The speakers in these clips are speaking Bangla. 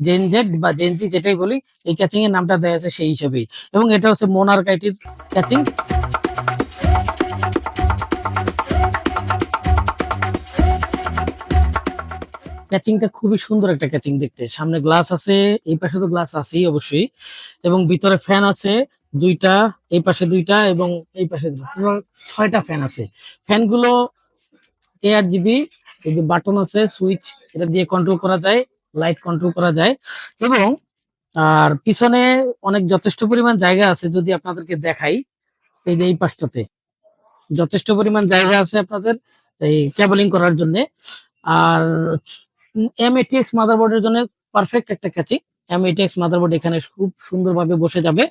জেনজেড বা জেনজি যেটাই বলি, এই ক্যাচিং এর নামটা দেয়া আছে সেই হিসেবেই। এবং এটা হচ্ছে মোনারকাইটির ক্যাচিং ক্যাচিংটা খুবই সুন্দর একটা ক্যাচিং দেখতে। সামনে গ্লাস আছে, এই পাশে তো গ্লাস আছেই অবশ্যই। এবং ভিতরে ফ্যান আছে, দুইটা, এই পাশে দুইটা এবং এই পাশে ছয়টা ফ্যান আছে। ফ্যানগুলো এআর জিবি এই যে বাটন আছে সুইচ এটা দিয়ে কন্ট্রোল করা যায়। লাইট কন্ট্রোল করা যায়। এবং, আর পিছনে অনেক যথেষ্ট পরিমাণ জায়গা আছে যদি আপনাদেরকে দেখাই, এই যে এই পাশটাতে। যথেষ্ট পরিমাণ জায়গা আছে আপনাদের এই কেবলিং করার জন্য। আর এম এটিএক্স মাদারবোর্ডের জন্য পারফেক্ট একটা ক্যাচিং এম এটিএক্স মাদারবোর্ড এখানে খুব সুন্দরভাবে বসে যাবে।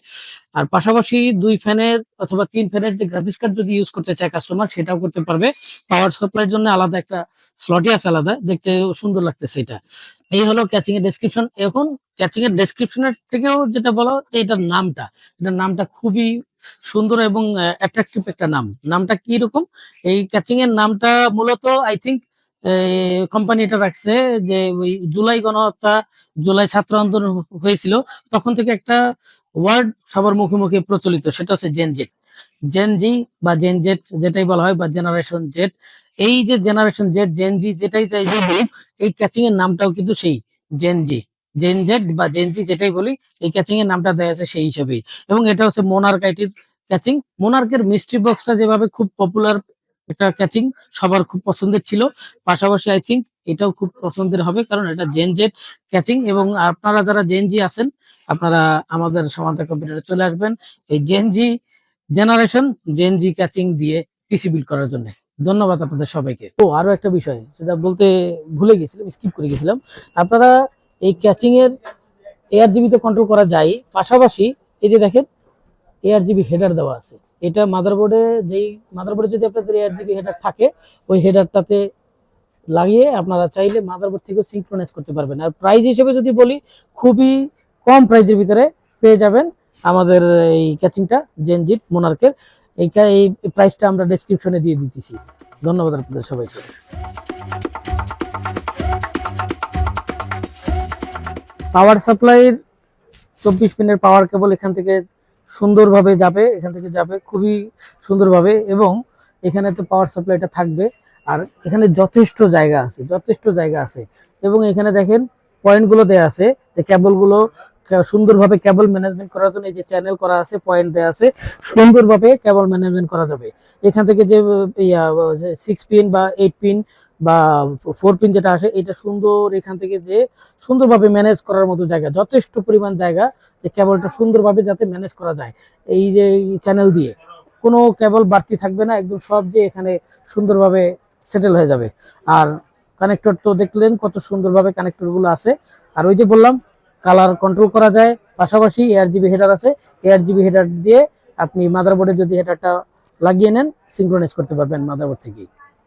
আর পাশাপাশি দুই ফ্যানের অথবা তিন ফ্যানের যে গ্রাফিক্স কার্ড যদি ইউজ করতে চায় কাস্টমার সেটাও করতে পারবে। পাওয়ার সাপ্লাইয়ের জন্য আলাদা একটা স্লটই আছে আলাদা। দেখতে সুন্দর লাগতেছে এটা। এই হলো ক্যাচিং এর ডেসক্রিপশন এখন ক্যাচিং এর ডেসক্রিপশনের থেকেও যেটা বলা যে এটার নামটা এটার নামটা খুবই সুন্দর এবং অ্যাট্রাকটিভ একটা নাম। নামটা কি রকম? এই ক্যাচিং এর নামটা মূলত আই থিঙ্ক কোম্পানি এটা রাখছে যে ওই জুলাই গণহত্যা, জুলাই ছাত্র আন্দোলন হয়েছিল, তখন থেকে একটা ওয়ার্ড সবার মুখে মুখে প্রচলিত, সেটা হচ্ছে জেনজেট জেনজি বা জেনজেট যেটাই বলা হয়, বা জেনারেশন জেট এই যে জেনারেশন জেট জেনজি যেটাই চাই যে এই ক্যাচিং এর নামটাও কিন্তু সেই জেনজি জেনজেট বা জেনজি যেটাই বলি, এই ক্যাচিং এর নামটা দেয়া আছে সেই হিসেবেই। এবং এটা হচ্ছে মোনারকাইটির ক্যাচিং মোনার্কের মিস্ট্রি বক্সটা যেভাবে খুব পপুলার একটা ক্যাচিং সবার খুব পছন্দের ছিল। পাশাপাশি আই থিঙ্ক এটাও খুব পছন্দের হবে কারণ এটা জেনজেট ক্যাচিং এবং আপনারা যারা জেনজি আছেন, আপনারা আমাদের সমান্তর কম্পিউটারে চলে আসবেন। এই জেনজি জেনারেশন জেনজি ক্যাচিং দিয়ে পিসি বিল্ড করার জন্য। ধন্যবাদ আপনাদের সবাইকে। ও, আরও একটা বিষয়, সেটা বলতে ভুলে গেছিলাম স্কিপ করে গেছিলাম। আপনারা এই ক্যাচিং এর এআর জিবিতে কন্ট্রোল করা যায়, পাশাপাশি এই যে দেখেন এআর জিবি হেডার দেওয়া আছে। এটা মাদারবোর্ডে যেই মাদারবোর্ডে যদি আপনাদের এআর জিবি হেডার থাকে, ওই হেডারটাতে লাগিয়ে আপনারা চাইলে মাদারবোর্ড থেকেও সিঙ্ক্রোনাইজ করতে পারবেন। আর প্রাইস হিসেবে যদি বলি, খুবই কম প্রাইজের ভিতরে পেয়ে যাবেন আমাদের এই ক্যাচিংটা জেনজিট মোনার্কের এই এই প্রাইসটা আমরা ডেসক্রিপশনে দিয়ে দিতেছি। ধন্যবাদ আপনাদের সবাইকে। পাওয়ার সাপ্লাইয়ের চব্বিশ পিনের পাওয়ার কেবল এখান থেকে সুন্দরভাবে যাবে, এখান থেকে যাবে, খুবই সুন্দরভাবে এবং এখানে তো পাওয়ার সাপ্লাইটা থাকবে। আর এখানে যথেষ্ট জায়গা আছে, যথেষ্ট জায়গা আছে। এবং এখানে দেখেন পয়েন্টগুলো দেয়া আছে যে কেবলগুলো সুন্দরভাবে কেবল ম্যানেজমেন্ট করার জন্য এই যে চ্যানেল করা আছে পয়েন্ট দেয়া আছে, সুন্দরভাবে কেবল ম্যানেজমেন্ট করা যাবে। এখান থেকে যে সিক্স পিন বা এইট পিন বা ফোর পিন যেটা আসে, এটা সুন্দর এখান থেকে যে সুন্দরভাবে ম্যানেজ করার মতো জায়গা, যথেষ্ট পরিমাণ জায়গা যে কেবলটা সুন্দরভাবে যাতে ম্যানেজ করা যায় এই যে চ্যানেল দিয়ে। কোনো কেবল বাড়তি থাকবে না, একদম সব যে এখানে সুন্দরভাবে সেটেল হয়ে যাবে। আর কানেক্টর তো দেখলেন কত সুন্দরভাবে কানেক্টরগুলো আছে। আর ওই যে বললাম কালার কন্ট্রোল করা যায়। পাশাপাশি এআর জিবি হেডার আছে। এআর জিবি হেডার দিয়ে আপনি মাদারবোর্ডে যদি হেডারটা লাগিয়ে নেন সিঙ্ক্রোনাইজ করতে পারবেন মাদারবোর্ড থেকেই।